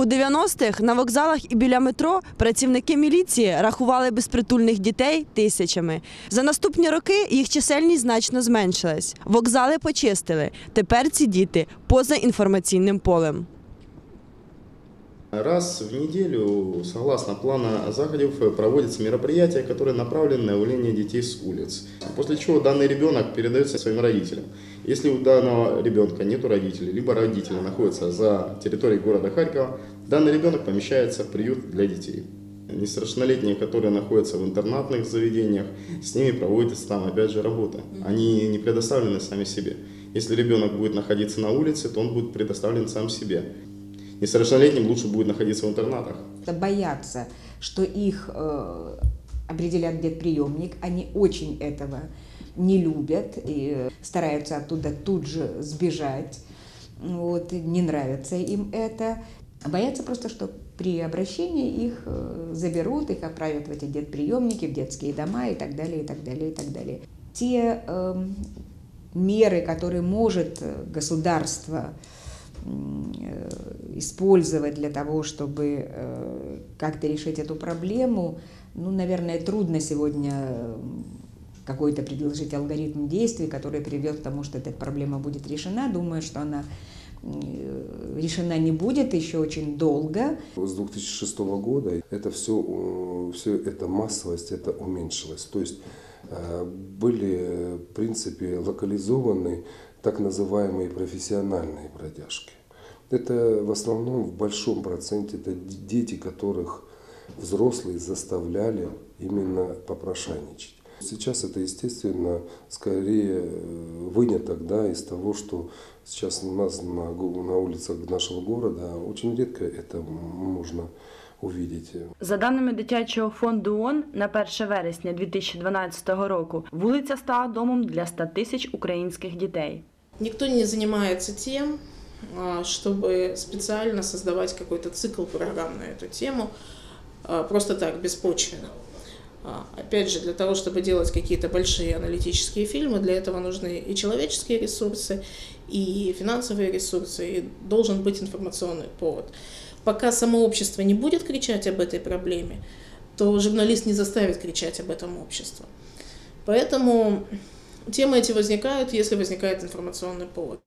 У 90-х на вокзалах і біля метро працівники міліції рахували безпритульних дітей тисячами. За наступні роки їх чисельність значно зменшилась. Вокзали почистили. Тепер ці діти поза інформаційним полем. Раз в неделю, согласно плана заходов, проводятся мероприятия, которые направлены на увлечение детей с улиц. После чего данный ребенок передается своим родителям. Если у данного ребенка нет родителей, либо родители находятся за территорией города Харькова, данный ребенок помещается в приют для детей. Несовершеннолетние, которые находятся в интернатных заведениях, с ними проводится там опять же работа. Они не предоставлены сами себе. Если ребенок будет находиться на улице, то он будет предоставлен сам себе. Несовершеннолетним лучше будет находиться в интернатах. боятся, что их э, определят где-приемник. Они очень этого не любят и стараются оттуда тут же сбежать. Вот, не нравится им это. Боятся просто, что при обращении их э, заберут, их отправят в эти детприемники, в детские дома и так далее, и так далее, и так далее. Те э, меры, которые может э, государство э, использовать для того, чтобы э, как-то решить эту проблему, ну, наверное, трудно сегодня э, какой-то предложить алгоритм действий, который приведет к тому, что эта проблема будет решена. Думаю, что она э, решена не будет еще очень долго. С 2006 года это все, все эта массовость это уменьшилась. То есть э, были, в принципе, локализованы так называемые профессиональные бродяжки. Это в основном в большом проценте это дети, которых взрослые заставляли именно попрошайничать. Сейчас это, естественно, скорее э, выняток да, из того, что сейчас у нас на, на улицах нашего города очень редко это можно увидеть. За даними дитячого фонду ООН, на 1 вересня 2012 року вулиця стала домом для 100 тисяч українських дітей. Никто не занимается тем, а, чтобы специально создавать какой-то цикл программ на эту тему, а, просто так, беспочвенно. А, Опять же, для того, чтобы делать какие-то большие аналитические фильмы, для этого нужны и человеческие ресурсы, и финансовые ресурсы, и должен быть информационный повод. Пока само общество не будет кричать об этой проблеме, то журналист не заставит кричать об этом общество. Поэтому темы эти возникают, если возникает информационный повод.